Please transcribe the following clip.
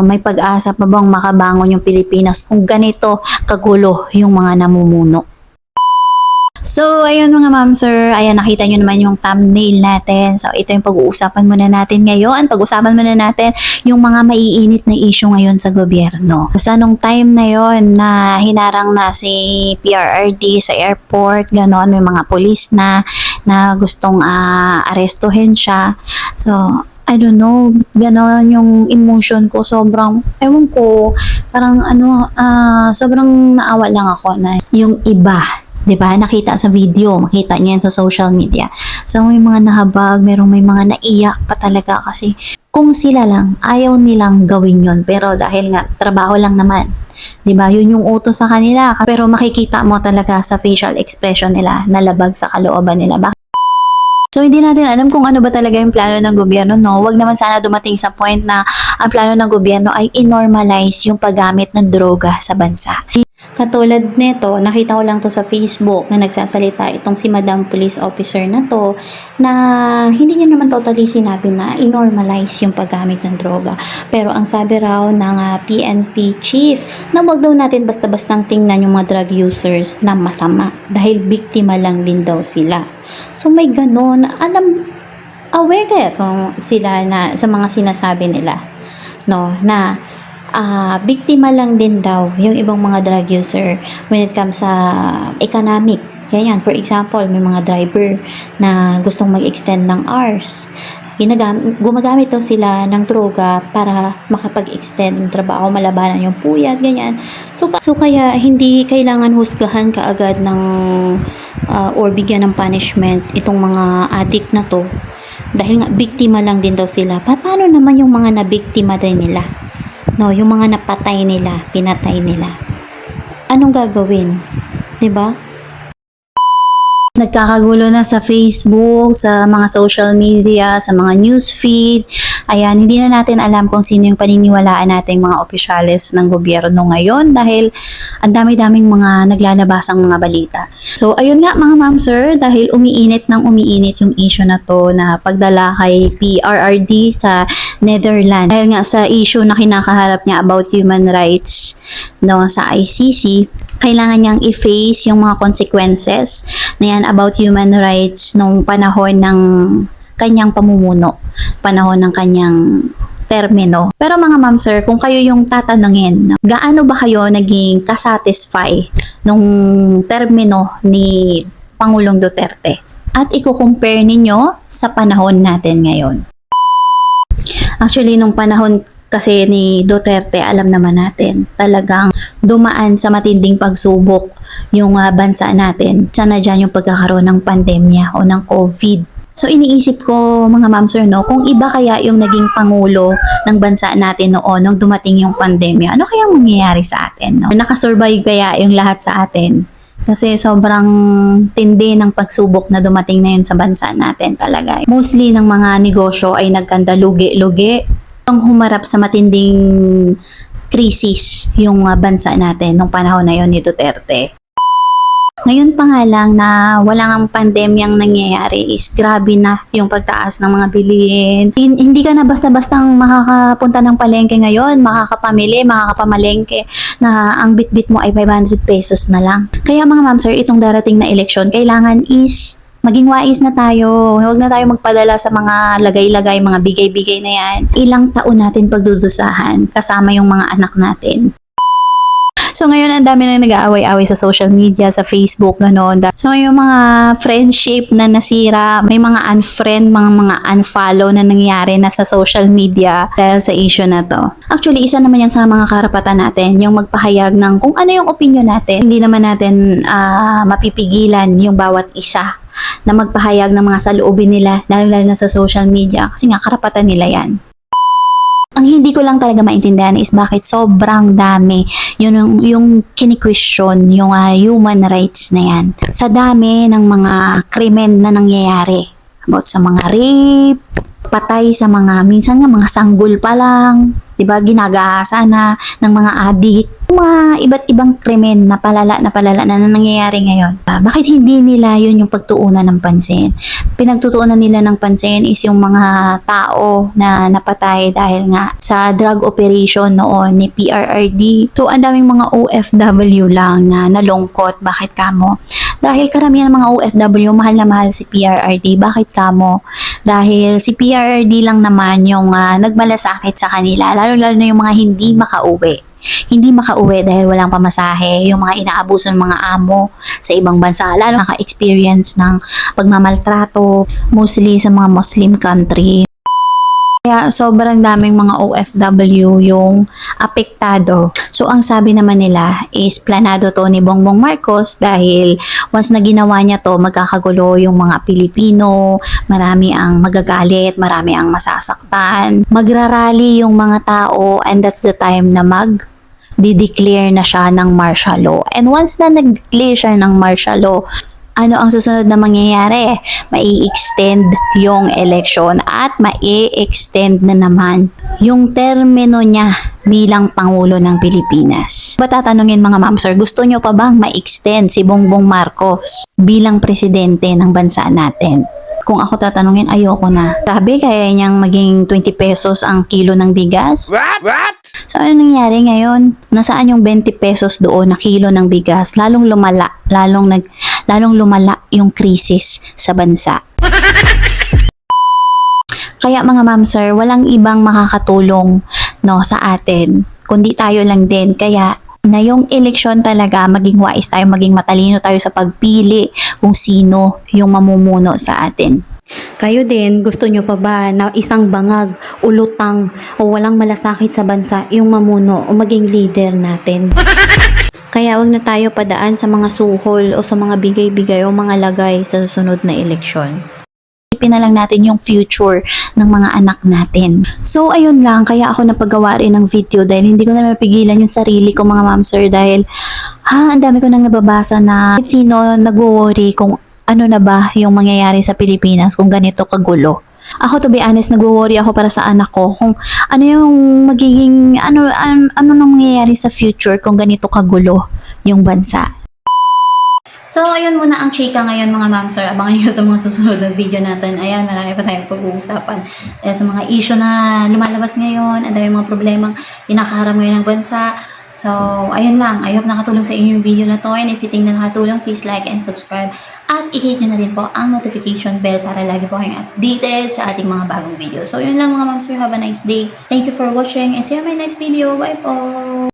May pag-asa pa bang makabangon yung Pilipinas kung ganito kagulo yung mga namumuno? So, ayun mga ma'am sir, ayan nakita nyo naman yung thumbnail natin. So, ito yung pag-uusapan muna natin ngayon. Pag-usapan muna natin yung mga maiinit na issue ngayon sa gobyerno. Sa nung time na yon na hinarang na si PRRD sa airport, ganon, may mga polis na na gustong ah, arestuhin siya. So, I don't know, ganon yung emotion ko. Sobrang, ewan ko, parang ano, ah, sobrang naawa lang ako na yung iba 'di ba? Nakita sa video, makita niyo sa social media. So may mga nahabag, merong may mga naiyak pa talaga kasi kung sila lang ayaw nilang gawin 'yon pero dahil nga trabaho lang naman. 'Di ba? Yun yung utos sa kanila. Pero makikita mo talaga sa facial expression nila na labag sa kalooban nila. So hindi natin alam kung ano ba talaga yung plano ng gobyerno, no? Huwag naman sana dumating sa point na ang plano ng gobyerno ay inormalize yung paggamit ng droga sa bansa. Katulad nito, nakita ko lang to sa Facebook na nagsasalita itong si Madam Police Officer na to na hindi niya naman totally sinabi na inormalize yung paggamit ng droga. Pero ang sabi raw ng ah, PNP chief na wag daw natin basta-bastang tingnan yung mga drug users na masama dahil biktima lang din daw sila. So may ganon, alam, aware kaya kung sila na sa mga sinasabi nila no na ah biktima lang din daw yung ibang mga drug user when it comes sa economic. Ganyan, for example, may mga driver na gustong mag-extend ng hours. Ginagam- gumagamit daw sila ng droga para makapag-extend ng trabaho, malabanan yung puyat, ganyan. So, so kaya hindi kailangan husgahan kaagad ng ah, or bigyan ng punishment itong mga addict na to dahil nga biktima lang din daw sila. Pa- paano naman yung mga nabiktima din nila? No, yung mga napatay nila, pinatay nila. Anong gagawin? 'Di ba? Nagkakagulo na sa Facebook, sa mga social media, sa mga news feed. Ayan, hindi na natin alam kung sino yung paniniwalaan nating mga opisyales ng gobyerno ngayon dahil ang dami-daming mga naglalabasang mga balita. So, ayun nga mga ma'am sir, dahil umiinit ng umiinit yung issue na to na pagdala kay PRRD sa Netherlands. Dahil nga sa issue na kinakaharap niya about human rights no, sa ICC, kailangan niyang i-face yung mga consequences na yan about human rights nung panahon ng kanyang pamumuno, panahon ng kanyang termino. Pero mga ma'am sir, kung kayo yung tatanungin, gaano ba kayo naging kasatisfy nung termino ni Pangulong Duterte? At i-compare ninyo sa panahon natin ngayon. Actually, nung panahon kasi ni Duterte, alam naman natin, talagang dumaan sa matinding pagsubok yung ah, bansa natin. Sana dyan yung pagkakaroon ng pandemya o ng COVID. So iniisip ko mga ma'am sir no, kung iba kaya yung naging pangulo ng bansa natin noon nung dumating yung pandemya, ano kaya mangyayari sa atin no? Nakasurvive kaya yung lahat sa atin? Kasi sobrang tindi ng pagsubok na dumating na yun sa bansa natin talaga. Mostly ng mga negosyo ay nagkanda lugi-lugi. Ang humarap sa matinding krisis yung ah, bansa natin nung panahon na yun ni Duterte. Ngayon pa nga lang na wala ngang pandemyang nangyayari is grabe na yung pagtaas ng mga bilihin. Hin- Hindi ka na basta-bastang makakapunta ng palengke ngayon, makakapamili, makakapamalengke na ang bitbit mo ay 500 pesos na lang. Kaya mga ma'am sir, itong darating na eleksyon, kailangan is maging wais na tayo. Huwag na tayo magpadala sa mga lagay-lagay, mga bigay-bigay na yan. Ilang taon natin pagdudusahan kasama yung mga anak natin. So ngayon ang dami na nag-aaway-away sa social media, sa Facebook, gano'n. So yung mga friendship na nasira, may mga unfriend, mga mga unfollow na nangyari na sa social media dahil sa issue na to. Actually, isa naman yan sa mga karapatan natin, yung magpahayag ng kung ano yung opinion natin. Hindi naman natin ah, mapipigilan yung bawat isa na magpahayag ng mga saloobin nila, lalo-lalo na sa social media, kasi nga karapatan nila yan. Ang hindi ko lang talaga maintindihan is bakit sobrang dami yun yung, yung kini-question yung ah, human rights na yan. Sa dami ng mga krimen na nangyayari about sa mga rape, patay sa mga minsan nga mga sanggol pa lang, 'di ba? Ginagahasa na ng mga adik mga iba't ibang krimen na palala na palala na nangyayari ngayon. Ah, bakit hindi nila yun yung pagtuunan ng pansin? Pinagtutuunan nila ng pansin is yung mga tao na napatay dahil nga sa drug operation noon ni PRRD. So, ang daming mga OFW lang na nalungkot. Bakit kamo? Dahil karamihan ng mga OFW, mahal na mahal si PRRD. Bakit kamo? Dahil si PRRD lang naman yung ah, nagmalasakit sa kanila. Lalo-lalo na yung mga hindi makauwi hindi makauwi dahil walang pamasahe, yung mga inaabuso ng mga amo sa ibang bansa, lalo naka-experience ng pagmamaltrato, mostly sa mga Muslim country. Kaya sobrang daming mga OFW yung apektado. So ang sabi naman nila is planado to ni Bongbong Marcos dahil once na ginawa niya to, magkakagulo yung mga Pilipino, marami ang magagalit, marami ang masasaktan. Magrarally yung mga tao and that's the time na mag di-declare na siya ng martial law. And once na nag-declare siya ng martial law, ano ang susunod na mangyayari? Mai-extend yung election at mai-extend na naman yung termino niya bilang Pangulo ng Pilipinas. Ba tatanungin mga ma'am sir, gusto nyo pa bang ma-extend si Bongbong Marcos bilang presidente ng bansa natin? Kung ako tatanungin, ayoko na. Sabi, kaya niyang maging 20 pesos ang kilo ng bigas? What? What? So, ano nangyari ngayon? Nasaan yung 20 pesos doon na kilo ng bigas? Lalong lumala, lalong nag, lalong lumala yung krisis sa bansa. Kaya mga ma'am sir, walang ibang makakatulong no sa atin, kundi tayo lang din. Kaya na yung eleksyon talaga, maging wise tayo, maging matalino tayo sa pagpili kung sino yung mamumuno sa atin. Kayo din, gusto nyo pa ba na isang bangag, ulutang, o walang malasakit sa bansa yung mamuno o maging leader natin? Kaya wag na tayo padaan sa mga suhol o sa mga bigay-bigay o mga lagay sa susunod na eleksyon. Isipin na lang natin yung future ng mga anak natin. So, ayun lang. Kaya ako napagawa rin ng video dahil hindi ko na mapigilan yung sarili ko mga ma'am sir dahil ha, ang dami ko nang nababasa na sino nagwo-worry kung ano na ba yung mangyayari sa Pilipinas kung ganito kagulo. Ako to be honest, nagwo-worry ako para sa anak ko kung ano yung magiging ano ano, ano nang mangyayari sa future kung ganito kagulo yung bansa. So, ayun muna ang chika ngayon mga ma'am sir. Abangan nyo sa mga susunod na video natin. Ayan, marami pa tayong pag-uusapan. Eh, sa mga issue na lumalabas ngayon, ang dami mga problemang inakaharap ngayon ng bansa. So, ayun lang. I hope nakatulong sa inyo yung video na to. And if you think na nakatulong, please like and subscribe. At i-hit nyo na rin po ang notification bell para lagi po kayong updated sa ating mga bagong video. So, yun lang mga ma'am sir. Have a nice day. Thank you for watching and see you on my next video. Bye po!